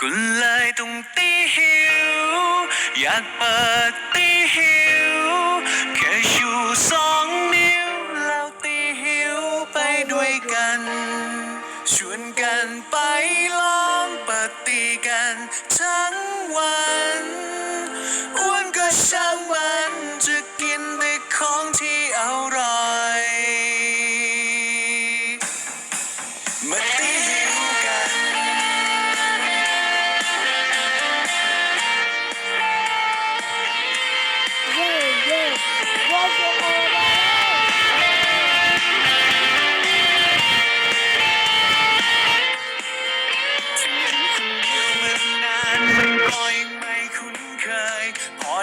ก็เลยต้องตีหิว อยากเปิดตีหิว แค่ชูสองนิ้วแล้วตีหิวไปด้วยกัน ชวนกันไปลองเปิดตีกันทั้งวัน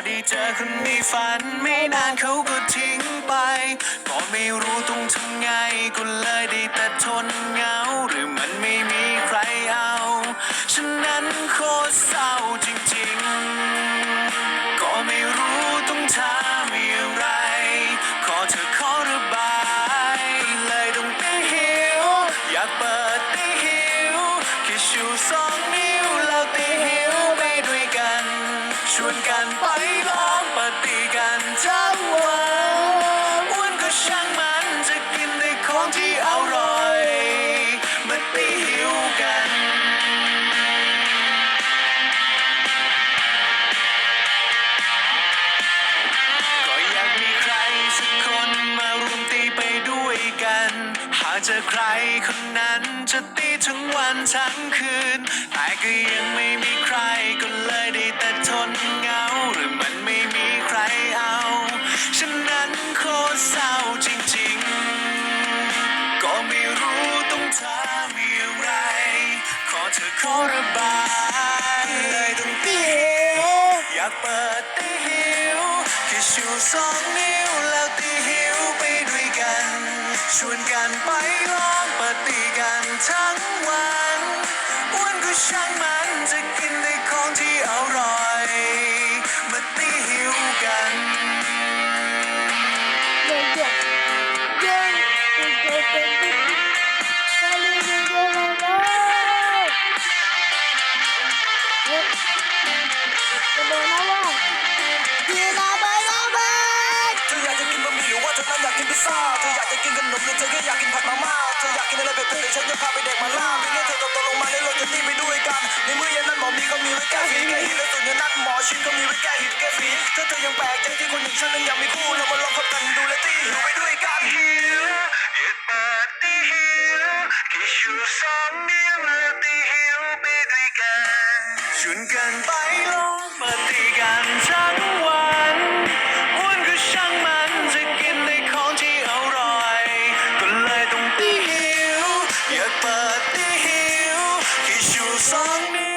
ได้เจอคนในฝันไม่นานเขาก็ทิ้งไป ก็ไม่รู้ต้องทำไงก็เลยได้แต่ทนเหง วนกันไปลองปฏิกันทั้งวันอ้วนก็ช่างมันจะกินแต่ของที่อร่อยมาตีหิวกัน ก็อยากมีใครสักคนมาร่วมตีไปด้วยกัน หากเจอใครคนนั้นจะตีทั้งวันทั้งคืน แต่ก็ยังไม่มีใครก็เลย ขอระบายเลยต้องตีหิวอยากเปิดตีหิวแค่ชูสองนิ้วแล้วตีหิวไปด้วยกัน ชวนกันไปลองปฏิกันทั้งวันอ้วนก็ช่างมันจะกินแต่ของที่อร่อย มาตีหิวกันเย่เย่เย่เย่เย่เย่ เย่จะโดนะว่าทีนาไปแล้วเว้ยเธออยากจะกินบะหมี่หรือว่าเธอนั้นอยากกินพิซซ่าเธออยากจะกินขนมหรือเธอแค่อยากกินผัดมาม่าเธออยากกินอะไรเผ็ดๆเดี๋ยวฉันจะพาไปเด็กมาล่าไม่งั้นเธอตกลงมาแล้วเราจะตีไปด้วยกัน ในมื้อเย็นนั้นหมอมีก็มีไว้แก้ฝีแก้หินและส่วนเย็นนั้นหมอชิดก็มีไว้แก้หินแก้ฝีถ้าเธอยังแปลกใจที่คนอย่างฉันนั้นยังมีคู่เรามาลองคบกัน ชวนกันไปลงปฏิกันทั้งวันอ้วนก็ช่างมันจะกินได้ของที่อร่อย ก็เลยต้องตีหิว อยากเปิดตีหิวที่ชูสองนิ้